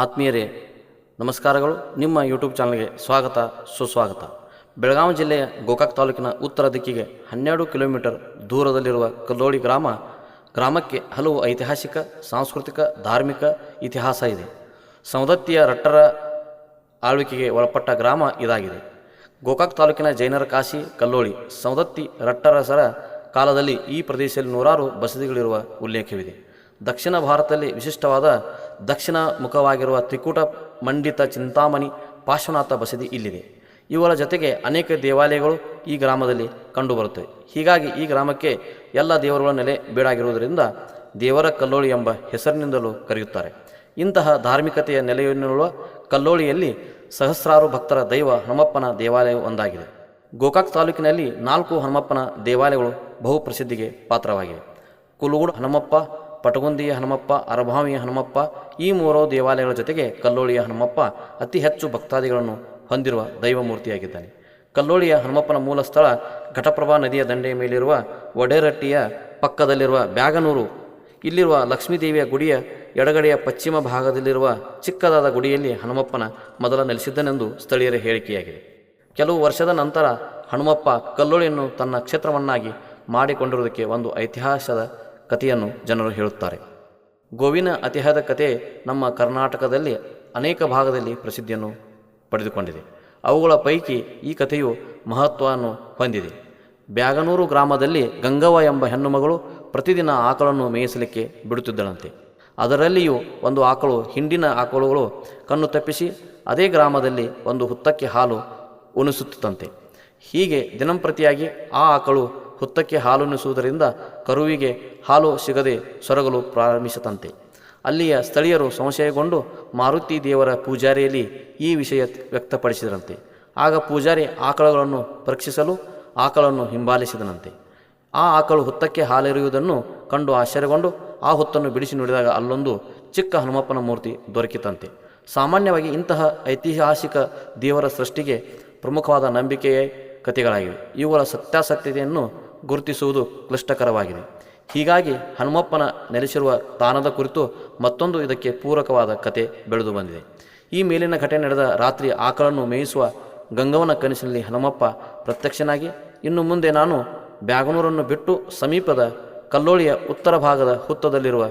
ಆತ್ಮೀಯರೇ, ನಮಸ್ಕಾರಗಳು. ನಿಮ್ಮ ಯೂಟ್ಯೂಬ್ ಚಾನಲ್ಗೆ ಸ್ವಾಗತ, ಸುಸ್ವಾಗತ. ಬೆಳಗಾವಿ ಜಿಲ್ಲೆಯ ಗೋಕಾಕ್ ತಾಲೂಕಿನ ಉತ್ತರ ದಿಕ್ಕಿಗೆ ಹನ್ನೆರಡು ಕಿಲೋಮೀಟರ್ ದೂರದಲ್ಲಿರುವ ಕಲ್ಲೋಳಿ ಗ್ರಾಮ, ಗ್ರಾಮಕ್ಕೆ ಹಲವು ಐತಿಹಾಸಿಕ, ಸಾಂಸ್ಕೃತಿಕ, ಧಾರ್ಮಿಕ ಇತಿಹಾಸ ಇದೆ. ಸವದತ್ತಿಯ ರಟ್ಟರ ಆಳ್ವಿಕೆಗೆ ಒಳಪಟ್ಟ ಗ್ರಾಮ ಇದಾಗಿದೆ. ಗೋಕಾಕ್ ತಾಲೂಕಿನ ಜೈನರ ಕಾಶಿ ಕಲ್ಲೋಳಿ ಸವದತ್ತಿ ರಟ್ಟರಸರ ಕಾಲದಲ್ಲಿ ಈ ಪ್ರದೇಶದಲ್ಲಿ ನೂರಾರು ಬಸದಿಗಳಿರುವ ಉಲ್ಲೇಖವಿದೆ. ದಕ್ಷಿಣ ಭಾರತದಲ್ಲಿ ವಿಶಿಷ್ಟವಾದ ದಕ್ಷಿಣ ಮುಖವಾಗಿರುವ ತ್ರಿಕೂಟ ಮಂಡಿತ ಚಿಂತಾಮಣಿ ಪಾರ್ಶ್ವನಾಥ ಬಸದಿ ಇಲ್ಲಿದೆ. ಇವುಗಳ ಜೊತೆಗೆ ಅನೇಕ ದೇವಾಲಯಗಳು ಈ ಗ್ರಾಮದಲ್ಲಿ ಕಂಡುಬರುತ್ತವೆ. ಹೀಗಾಗಿ ಈ ಗ್ರಾಮಕ್ಕೆ ಎಲ್ಲ ದೇವರುಗಳ ನೆಲೆ ಬೀಡಾಗಿರುವುದರಿಂದ ದೇವರ ಕಲ್ಲೋಳಿ ಎಂಬ ಹೆಸರಿನಿಂದಲೂ ಕರೆಯುತ್ತಾರೆ. ಇಂತಹ ಧಾರ್ಮಿಕತೆಯ ನೆಲೆಯನ್ನುಳ್ಳ ಕಲ್ಲೋಳಿಯಲ್ಲಿ ಸಹಸ್ರಾರು ಭಕ್ತರ ದೈವ ಹನುಮಪ್ಪನ ದೇವಾಲಯ ಒಂದಾಗಿದೆ. ಗೋಕಾಕ್ ತಾಲೂಕಿನಲ್ಲಿ ನಾಲ್ಕು ಹನುಮಪ್ಪನ ದೇವಾಲಯಗಳು ಬಹುಪ್ರಸಿದ್ಧಿಗೆ ಪಾತ್ರವಾಗಿವೆ. ಕುಲುಗೂಡು ಹನುಮಪ್ಪ ಪಟಗುಂದಿಯ ಹನುಮಪ್ಪ, ಅರಭಾವಿಯ ಹನುಮಪ್ಪ, ಈ ಮೂರೋ ದೇವಾಲಯಗಳ ಜೊತೆಗೆ ಕಲ್ಲೋಳಿಯ ಹನುಮಪ್ಪ ಅತಿ ಹೆಚ್ಚು ಭಕ್ತಾದಿಗಳನ್ನು ಹೊಂದಿರುವ ದೈವಮೂರ್ತಿಯಾಗಿದ್ದಾನೆ. ಕಲ್ಲೋಳಿಯ ಹನುಮಪ್ಪನ ಮೂಲ ಸ್ಥಳ ಘಟಪ್ರಭಾ ನದಿಯ ದಂಡೆಯ ಮೇಲಿರುವ ಒಡೆರಟ್ಟಿಯ ಪಕ್ಕದಲ್ಲಿರುವ ಬ್ಯಾಗನೂರು. ಇಲ್ಲಿರುವ ಲಕ್ಷ್ಮೀದೇವಿಯ ಗುಡಿಯ ಎಡಗಡೆಯ ಪಶ್ಚಿಮ ಭಾಗದಲ್ಲಿರುವ ಚಿಕ್ಕದಾದ ಗುಡಿಯಲ್ಲಿ ಹನುಮಪ್ಪನ ಮೊದಲ ನೆಲೆಸಿದ್ದನೆಂದು ಸ್ಥಳೀಯರ ಹೇಳಿಕೆಯಾಗಿದೆ. ಕೆಲವು ವರ್ಷದ ನಂತರ ಹನುಮಪ್ಪ ಕಲ್ಲೋಳಿಯನ್ನು ತನ್ನ ಕ್ಷೇತ್ರವನ್ನಾಗಿ ಮಾಡಿಕೊಂಡಿರುವುದಕ್ಕೆ ಒಂದು ಐತಿಹಾಸದ ಕಥೆಯನ್ನು ಜನರು ಹೇಳುತ್ತಾರೆ. ಗೋವಿನ ಅತಿಹಾದ ಕತೆ ನಮ್ಮ ಕರ್ನಾಟಕದಲ್ಲಿ ಅನೇಕ ಭಾಗದಲ್ಲಿ ಪ್ರಸಿದ್ಧಿಯನ್ನು ಪಡೆದುಕೊಂಡಿದೆ. ಅವುಗಳ ಪೈಕಿ ಈ ಕಥೆಯು ಮಹತ್ವವನ್ನು ಹೊಂದಿದೆ. ಬ್ಯಾಗನೂರು ಗ್ರಾಮದಲ್ಲಿ ಗಂಗವ್ವ ಎಂಬ ಹೆಣ್ಣುಮಗಳು ಪ್ರತಿದಿನ ಆಕಳನ್ನು ಮೇಯಿಸಲಿಕ್ಕೆ ಬಿಡುತ್ತಿದ್ದಳಂತೆ. ಅದರಲ್ಲಿಯೂ ಒಂದು ಆಕಳು ಹಿಂಡಿನ ಆಕಳುಗಳು ಕಣ್ಣು ತಪ್ಪಿಸಿ ಅದೇ ಗ್ರಾಮದಲ್ಲಿ ಒಂದು ಹುತ್ತಕ್ಕೆ ಹಾಲು ಉಣಿಸುತ್ತಂತೆ ಹೀಗೆ ದಿನಂಪ್ರತಿಯಾಗಿ ಆ ಆಕಳು ಹುತ್ತಕ್ಕೆ ಹಾಲುಣಿಸುವುದರಿಂದ ಕರುವಿಗೆ ಹಾಲು ಸಿಗದೆ ಸೊರಗಲು ಪ್ರಾರಂಭಿಸತಂತೆ. ಅಲ್ಲಿಯ ಸ್ಥಳೀಯರು ಸಂಶಯಗೊಂಡು ಮಾರುತಿ ದೇವರ ಪೂಜಾರಿಯಲ್ಲಿ ಈ ವಿಷಯ ವ್ಯಕ್ತಪಡಿಸಿದರಂತೆ. ಆಗ ಪೂಜಾರಿ ಆಕಳುಗಳನ್ನು ಪರೀಕ್ಷಿಸಲು ಆಕಳನ್ನು ಹಿಂಬಾಲಿಸಿದನಂತೆ. ಆ ಆಕಳು ಹುತ್ತಕ್ಕೆ ಹಾಲೆರೆಯುವುದನ್ನು ಕಂಡು ಆಶ್ಚರ್ಯಗೊಂಡು ಆ ಹುತ್ತನ್ನು ಬಿಡಿಸಿ ನೋಡಿದಾಗ ಅಲ್ಲೊಂದು ಚಿಕ್ಕ ಹನುಮಪ್ಪನ ಮೂರ್ತಿ ದೊರಕಿತಂತೆ. ಸಾಮಾನ್ಯವಾಗಿ ಇಂತಹ ಐತಿಹಾಸಿಕ ದೇವರ ಸೃಷ್ಟಿಗೆ ಪ್ರಮುಖವಾದ ನಂಬಿಕೆಯೇ ಕಥೆಗಳಾಗಿವೆ. ಇವುಗಳ ಸತ್ಯಾಸತ್ಯತೆಯನ್ನು ಗುರುತಿಸುವುದು ಕ್ಲಿಷ್ಟಕರವಾಗಿದೆ. ಹೀಗಾಗಿ ಹನುಮಪ್ಪನ ನೆಲೆಸಿರುವ ತಾಣದ ಕುರಿತು ಮತ್ತೊಂದು ಇದಕ್ಕೆ ಪೂರಕವಾದ ಕತೆ ಬೆಳೆದು ಬಂದಿದೆ. ಈ ಮೇಲಿನ ಘಟನೆ ನಡೆದ ರಾತ್ರಿ ಆಕಳನ್ನು ಮೇಯಿಸುವ ಗಂಗವನ ಕನಸಿನಲ್ಲಿ ಹನುಮಪ್ಪ ಪ್ರತ್ಯಕ್ಷನಾಗಿ, ಇನ್ನು ಮುಂದೆ ನಾನು ಬ್ಯಾಗನೂರನ್ನು ಬಿಟ್ಟು ಸಮೀಪದ ಕಲ್ಲೋಳಿಯ ಉತ್ತರ ಭಾಗದ ಹುತ್ತದಲ್ಲಿರುವ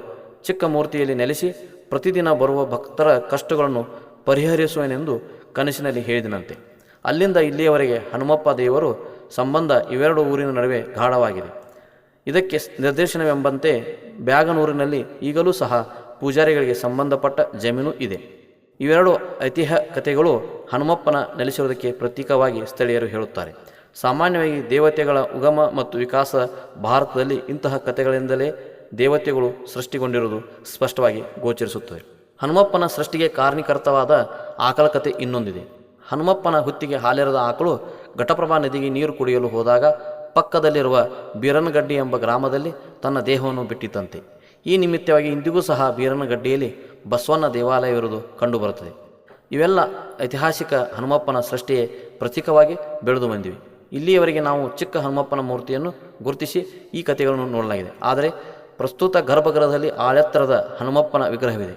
ಚಿಕ್ಕ ಮೂರ್ತಿಯಲ್ಲಿ ನೆಲೆಸಿ ಪ್ರತಿದಿನ ಬರುವ ಭಕ್ತರ ಕಷ್ಟಗಳನ್ನು ಪರಿಹರಿಸುವೆನೆಂದು ಕನಸಿನಲ್ಲಿ ಹೇಳಿದನಂತೆ. ಅಲ್ಲಿಂದ ಇಲ್ಲಿಯವರೆಗೆ ಹನುಮಪ್ಪ ದೇವರು ಸಂಬಂಧ ಇವೆರಡು ಊರಿನ ನಡುವೆ ಗಾಢವಾಗಿದೆ. ಇದಕ್ಕೆ ನಿರ್ದೇಶನವೆಂಬಂತೆ ಬ್ಯಾಗನೂರಿನಲ್ಲಿ ಈಗಲೂ ಸಹ ಪೂಜಾರಿಗಳಿಗೆ ಸಂಬಂಧಪಟ್ಟ ಜಮೀನು ಇದೆ. ಇವೆರಡು ಐತಿಹ್ಯ ಕಥೆಗಳು ಹನುಮಪ್ಪನ ನೆಲೆಸಿರುವುದಕ್ಕೆ ಪ್ರತೀಕವಾಗಿ ಸ್ಥಳೀಯರು ಹೇಳುತ್ತಾರೆ. ಸಾಮಾನ್ಯವಾಗಿ ದೇವತೆಗಳ ಉಗಮ ಮತ್ತು ವಿಕಾಸ ಭಾರತದಲ್ಲಿ ಇಂತಹ ಕಥೆಗಳಿಂದಲೇ ದೇವತೆಗಳು ಸೃಷ್ಟಿಗೊಂಡಿರುವುದು ಸ್ಪಷ್ಟವಾಗಿ ಗೋಚರಿಸುತ್ತದೆ. ಹನುಮಪ್ಪನ ಸೃಷ್ಟಿಗೆ ಕಾರಣೀಕರ್ತವಾದ ಆಕಳ ಕಥೆ ಇನ್ನೊಂದಿದೆ. ಹನುಮಪ್ಪನ ಹುತ್ತಿಗೆ ಹಾಲೆರದ ಆಕಳು ಘಟಪ್ರಭಾ ನದಿಗೆ ನೀರು ಕುಡಿಯಲು ಹೋದಾಗ ಪಕ್ಕದಲ್ಲಿರುವ ಬೀರನಗಡ್ಡಿ ಎಂಬ ಗ್ರಾಮದಲ್ಲಿ ತನ್ನ ದೇಹವನ್ನು ಬಿಟ್ಟಿತಂತೆ ಈ ನಿಮಿತ್ತವಾಗಿ ಇಂದಿಗೂ ಸಹ ಬೀರನಗಡ್ಡಿಯಲ್ಲಿ ಬಸವಣ್ಣ ದೇವಾಲಯವಿರುವುದು ಕಂಡುಬರುತ್ತದೆ. ಇವೆಲ್ಲ ಐತಿಹಾಸಿಕ ಹನುಮಪ್ಪನ ಸೃಷ್ಟಿಯೇ ಪ್ರತೀಕವಾಗಿ ಬೆಳೆದು ಬಂದಿವೆ. ಇಲ್ಲಿಯವರೆಗೆ ನಾವು ಚಿಕ್ಕ ಹನುಮಪ್ಪನ ಮೂರ್ತಿಯನ್ನು ಗುರುತಿಸಿ ಈ ಕಥೆಗಳನ್ನು ನೋಡಲಾಗಿದೆ. ಆದರೆ ಪ್ರಸ್ತುತ ಗರ್ಭಗೃಹದಲ್ಲಿ ಆಳೆತ್ತರದ ಹನುಮಪ್ಪನ ವಿಗ್ರಹವಿದೆ.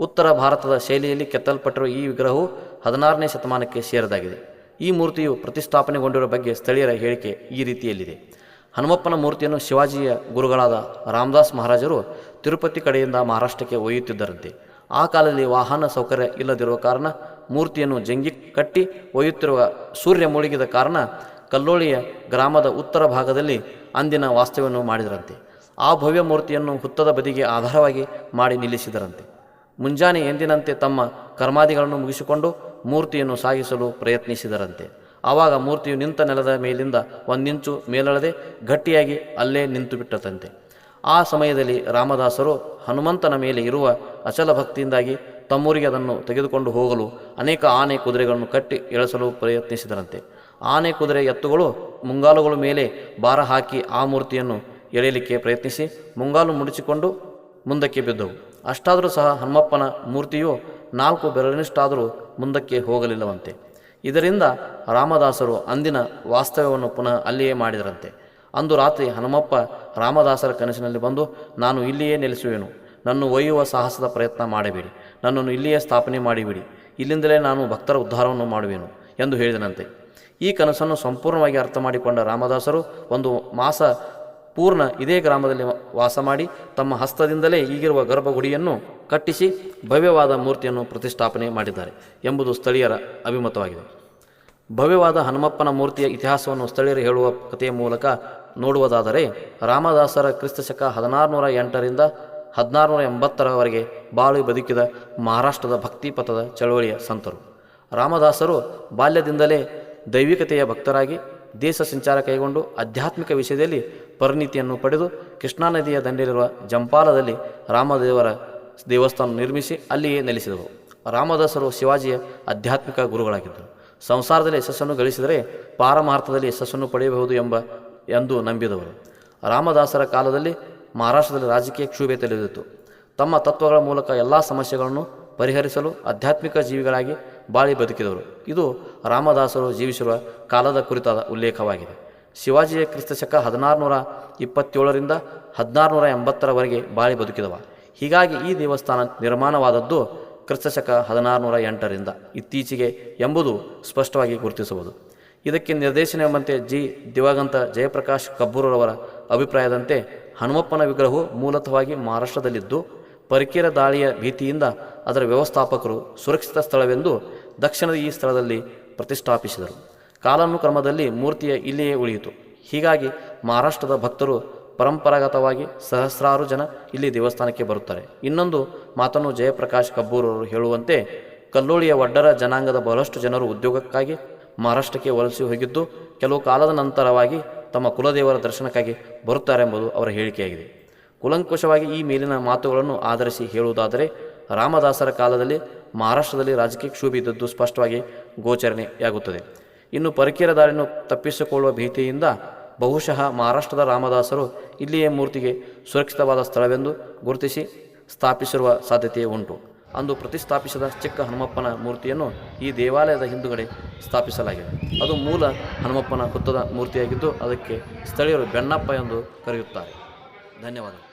ಉತ್ತರ ಭಾರತದ ಶೈಲಿಯಲ್ಲಿ ಕೆತ್ತಲ್ಪಟ್ಟಿರುವ ಈ ವಿಗ್ರಹವು ಹದಿನಾರನೇ ಶತಮಾನಕ್ಕೆ ಸೇರಿದಾಗಿದೆ. ಈ ಮೂರ್ತಿಯು ಪ್ರತಿಷ್ಠಾಪನೆಗೊಂಡಿರುವ ಬಗ್ಗೆ ಸ್ಥಳೀಯರ ಹೇಳಿಕೆ ಈ ರೀತಿಯಲ್ಲಿದೆ. ಹನುಮಪ್ಪನ ಮೂರ್ತಿಯನ್ನು ಶಿವಾಜಿಯ ಗುರುಗಳಾದ ರಾಮದಾಸ್ ಮಹಾರಾಜರು ತಿರುಪತಿ ಕಡೆಯಿಂದ ಮಹಾರಾಷ್ಟ್ರಕ್ಕೆ ಒಯ್ಯುತ್ತಿದ್ದರಂತೆ. ಆ ಕಾಲದಲ್ಲಿ ವಾಹನ ಸೌಕರ್ಯ ಇಲ್ಲದಿರುವ ಕಾರಣ ಮೂರ್ತಿಯನ್ನು ಜಂಗಿ ಕಟ್ಟಿ ಒಯ್ಯುತ್ತಿರುವ ಸೂರ್ಯ ಮುಳುಗಿದ ಕಾರಣ ಕಲ್ಲೋಳಿಯ ಗ್ರಾಮದ ಉತ್ತರ ಭಾಗದಲ್ಲಿ ಅಂದಿನ ವಾಸ್ತವ್ಯವನ್ನು ಮಾಡಿದರಂತೆ. ಆ ಭವ್ಯ ಮೂರ್ತಿಯನ್ನು ಹುತ್ತದ ಬದಿಗೆ ಆಧಾರವಾಗಿ ಮಾಡಿ ನಿಲ್ಲಿಸಿದರಂತೆ. ಮುಂಜಾನೆ ಎಂದಿನಂತೆ ತಮ್ಮ ಕರ್ಮಾದಿಗಳನ್ನು ಮುಗಿಸಿಕೊಂಡು ಮೂರ್ತಿಯನ್ನು ಸಾಗಿಸಲು ಪ್ರಯತ್ನಿಸಿದರಂತೆ. ಆವಾಗ ಮೂರ್ತಿಯು ನಿಂತ ನೆಲದ ಮೇಲಿಂದ ಒಂದಿಂಚು ಮೇಲಳದೆ ಗಟ್ಟಿಯಾಗಿ ಅಲ್ಲೇ ನಿಂತು ಬಿಟ್ಟತಂತೆ ಆ ಸಮಯದಲ್ಲಿ ರಾಮದಾಸರು ಹನುಮಂತನ ಮೇಲೆ ಇರುವ ಅಚಲ ಭಕ್ತಿಯಿಂದಾಗಿ ತಮ್ಮೂರಿಗೆ ಅದನ್ನು ತೆಗೆದುಕೊಂಡು ಹೋಗಲು ಅನೇಕ ಆನೆ ಕುದುರೆಗಳನ್ನು ಕಟ್ಟಿ ಎಳೆಸಲು ಪ್ರಯತ್ನಿಸಿದರಂತೆ. ಆನೆ ಕುದುರೆ ಎತ್ತುಗಳು ಮುಂಗಾಲುಗಳ ಮೇಲೆ ಭಾರ ಹಾಕಿ ಆ ಮೂರ್ತಿಯನ್ನು ಎಳೆಯಲಿಕ್ಕೆ ಪ್ರಯತ್ನಿಸಿ ಮುಂಗಾಲು ಮುಡಿಸಿಕೊಂಡು ಮುಂದಕ್ಕೆ ಬಿದ್ದವು. ಅಷ್ಟಾದರೂ ಸಹ ಹನುಮಪ್ಪನ ಮೂರ್ತಿಯು ನಾಲ್ಕು ಬೆರಳಿನಷ್ಟಾದರೂ ಮುಂದಕ್ಕೆ ಹೋಗಲಿಲ್ಲವಂತೆ. ಇದರಿಂದ ರಾಮದಾಸರು ಅಂದಿನ ವಾಸ್ತವ್ಯವನ್ನು ಪುನಃ ಅಲ್ಲಿಯೇ ಮಾಡಿದರಂತೆ. ಅಂದು ರಾತ್ರಿ ಹನುಮಪ್ಪ ರಾಮದಾಸರ ಕನಸಿನಲ್ಲಿ ಬಂದು, ನಾನು ಇಲ್ಲಿಯೇ ನೆಲೆಸುವೆನು. ನನ್ನ ಒಯ್ಯುವ ಸಾಹಸದ ಪ್ರಯತ್ನ ಮಾಡಬೇಡಿ. ನನ್ನನ್ನು ಇಲ್ಲಿಯೇ ಸ್ಥಾಪನೆ ಮಾಡಿಬಿಡಿ. ಇಲ್ಲಿಂದಲೇ ನಾನು ಭಕ್ತರ ಉದ್ಧಾರವನ್ನು ಮಾಡುವೆನು, ಎಂದು ಹೇಳಿದನಂತೆ. ಈ ಕನಸನ್ನು ಸಂಪೂರ್ಣವಾಗಿ ಅರ್ಥ ಮಾಡಿಕೊಂಡ ರಾಮದಾಸರು ಒಂದು ಮಾಸ ಪೂರ್ಣ ಇದೇ ಗ್ರಾಮದಲ್ಲಿ ವಾಸ ಮಾಡಿ ತಮ್ಮ ಹಸ್ತದಿಂದಲೇ ಈಗಿರುವ ಗರ್ಭಗುಡಿಯನ್ನು ಕಟ್ಟಿಸಿ ಭವ್ಯವಾದ ಮೂರ್ತಿಯನ್ನು ಪ್ರತಿಷ್ಠಾಪನೆ ಮಾಡಿದ್ದಾರೆ ಎಂಬುದು ಸ್ಥಳೀಯರ ಅಭಿಮತವಾಗಿದೆ. ಭವ್ಯವಾದ ಹನುಮಪ್ಪನ ಮೂರ್ತಿಯ ಇತಿಹಾಸವನ್ನು ಸ್ಥಳೀಯರು ಹೇಳುವ ಕಥೆಯ ಮೂಲಕ ನೋಡುವುದಾದರೆ ರಾಮದಾಸರ ಕ್ರಿಸ್ತಶಕ ಹದಿನಾರುನೂರ ಎಂಟರಿಂದ ಹದಿನಾರುನೂರ ಎಂಬತ್ತರವರೆಗೆ ಬಾಳು ಬದುಕಿದ ಮಹಾರಾಷ್ಟ್ರದ ಭಕ್ತಿಪಥದ ಚಳವಳಿಯ ಸಂತರು. ರಾಮದಾಸರು ಬಾಲ್ಯದಿಂದಲೇ ದೈವಿಕತೆಯ ಭಕ್ತರಾಗಿ ದೇಶ ಸಂಚಾರ ಕೈಗೊಂಡು ಆಧ್ಯಾತ್ಮಿಕ ವಿಷಯದಲ್ಲಿ ಪರಿಣಿತಿಯನ್ನು ಪಡೆದು ಕೃಷ್ಣಾ ನದಿಯ ದಂಡೆಯಲ್ಲಿರುವ ಜಂಪಾಲದಲ್ಲಿ ರಾಮದೇವರ ದೇವಸ್ಥಾನ ನಿರ್ಮಿಸಿ ಅಲ್ಲಿಯೇ ನೆಲೆಸಿದರು ರಾಮದಾಸರು ಶಿವಾಜಿಯ ಆಧ್ಯಾತ್ಮಿಕ ಗುರುಗಳಾಗಿದ್ದರು. ಸಂಸಾರದಲ್ಲಿ ಯಶಸ್ಸನ್ನು ಗಳಿಸಿದರೆ ಪಾರಮಾರ್ಥದಲ್ಲಿ ಯಶಸ್ಸನ್ನು ಪಡೆಯಬಹುದು ಎಂಬ, ಎಂದು ನಂಬಿದವರು. ರಾಮದಾಸರ ಕಾಲದಲ್ಲಿ ಮಹಾರಾಷ್ಟ್ರದಲ್ಲಿ ರಾಜಕೀಯ ಕ್ಷೋಭೆ ತಲೆದಿತ್ತು ತಮ್ಮ ತತ್ವಗಳ ಮೂಲಕ ಎಲ್ಲ ಸಮಸ್ಯೆಗಳನ್ನು ಪರಿಹರಿಸಲು ಆಧ್ಯಾತ್ಮಿಕ ಜೀವಿಗಳಾಗಿ ಬಾಳಿ ಬದುಕಿದವರು. ಇದು ರಾಮದಾಸರು ಜೀವಿಸಿರುವ ಕಾಲದ ಕುರಿತಾದ ಉಲ್ಲೇಖವಾಗಿದೆ. ಶಿವಾಜಿಯ ಕ್ರಿಸ್ತಶಕ ಹದಿನಾರುನೂರ ಇಪ್ಪತ್ತೇಳರಿಂದ ಹದಿನಾರುನೂರ ಎಂಬತ್ತರವರೆಗೆ ಬಾಳಿ ಬದುಕಿದವ. ಹೀಗಾಗಿ ಈ ದೇವಸ್ಥಾನ ನಿರ್ಮಾಣವಾದದ್ದು ಕ್ರಿಸ್ತಶಕ ಹದಿನಾರುನೂರ ಎಂಟರಿಂದ. ಇತ್ತೀಚೆಗೆ ಎಂಬುದು ಸ್ಪಷ್ಟವಾಗಿ ಗುರುತಿಸಬಹುದು. ಇದಕ್ಕೆ ನಿರ್ದೇಶನ ಎಂಬಂತೆ ಜಿ. ದಿವಾಗಂತ ಜಯಪ್ರಕಾಶ್ ಕಬ್ಬೂರವರ ಅಭಿಪ್ರಾಯದಂತೆ ಹನುಮಪ್ಪನ ವಿಗ್ರಹವು ಮೂಲತಃವಾಗಿ ಮಹಾರಾಷ್ಟ್ರದಲ್ಲಿದ್ದು, ಪರಿಕೇರ ದಾಳಿಯ ಭೀತಿಯಿಂದ ಅದರ ವ್ಯವಸ್ಥಾಪಕರು ಸುರಕ್ಷಿತ ಸ್ಥಳವೆಂದು ದಕ್ಷಿಣದ ಈ ಸ್ಥಳದಲ್ಲಿ ಪ್ರತಿಷ್ಠಾಪಿಸಿದರು. ಕಾಲಾನುಕ್ರಮದಲ್ಲಿ ಮೂರ್ತಿಯ ಇಲ್ಲಿಯೇ ಉಳಿಯಿತು. ಹೀಗಾಗಿ ಮಹಾರಾಷ್ಟ್ರದ ಭಕ್ತರು ಪರಂಪರಾಗತವಾಗಿ ಸಹಸ್ರಾರು ಜನ ಇಲ್ಲಿ ದೇವಸ್ಥಾನಕ್ಕೆ ಬರುತ್ತಾರೆ. ಇನ್ನೊಂದು ಮಾತನ್ನು ಜಯಪ್ರಕಾಶ್ ಕಬ್ಬೂರವರು ಹೇಳುವಂತೆ, ಕಲ್ಲೋಳಿಯ ಒಡ್ಡರ ಜನಾಂಗದ ಬಹಳಷ್ಟು ಜನರು ಉದ್ಯೋಗಕ್ಕಾಗಿ ಮಹಾರಾಷ್ಟ್ರಕ್ಕೆ ವಲಸೆ ಹೋಗಿದ್ದು, ಕೆಲವು ಕಾಲದ ನಂತರವಾಗಿ ತಮ್ಮ ಕುಲದೇವರ ದರ್ಶನಕ್ಕಾಗಿ ಬರುತ್ತಾರೆಂಬುದು ಅವರ ಹೇಳಿಕೆಯಾಗಿದೆ. ಕುಲಂಕುಷವಾಗಿ ಈ ಮೇಲಿನ ಮಾತುಗಳನ್ನು ಆಧರಿಸಿ ಹೇಳುವುದಾದರೆ, ರಾಮದಾಸರ ಕಾಲದಲ್ಲಿ ಮಹಾರಾಷ್ಟ್ರದಲ್ಲಿ ರಾಜಕೀಯ ಕ್ಷೋಭೆ ಇದ್ದದ್ದು ಸ್ಪಷ್ಟವಾಗಿ ಗೋಚರಣೆಯಾಗುತ್ತದೆ. ಇನ್ನು ಪರಕೀರ ದಾರಿಯನ್ನು ತಪ್ಪಿಸಿಕೊಳ್ಳುವ ಭೀತಿಯಿಂದ ಬಹುಶಃ ಮಹಾರಾಷ್ಟ್ರದ ರಾಮದಾಸರು ಇಲ್ಲಿಯೇ ಮೂರ್ತಿಗೆ ಸುರಕ್ಷಿತವಾದ ಸ್ಥಳವೆಂದು ಗುರುತಿಸಿ ಸ್ಥಾಪಿಸಿರುವ ಸಾಧ್ಯತೆ ಉಂಟು. ಅಂದು ಪ್ರತಿಷ್ಠಾಪಿಸಿದ ಚಿಕ್ಕ ಹನುಮಪ್ಪನ ಮೂರ್ತಿಯನ್ನು ಈ ದೇವಾಲಯದ ಹಿಂದುಗಡೆ ಸ್ಥಾಪಿಸಲಾಗಿದೆ. ಅದು ಮೂಲ ಹನುಮಪ್ಪನ ಹುತ್ತದ ಮೂರ್ತಿಯಾಗಿದ್ದು ಅದಕ್ಕೆ ಸ್ಥಳೀಯರು ಬೆಣ್ಣಪ್ಪ ಎಂದು ಕರೆಯುತ್ತಾರೆ. ಧನ್ಯವಾದಗಳು.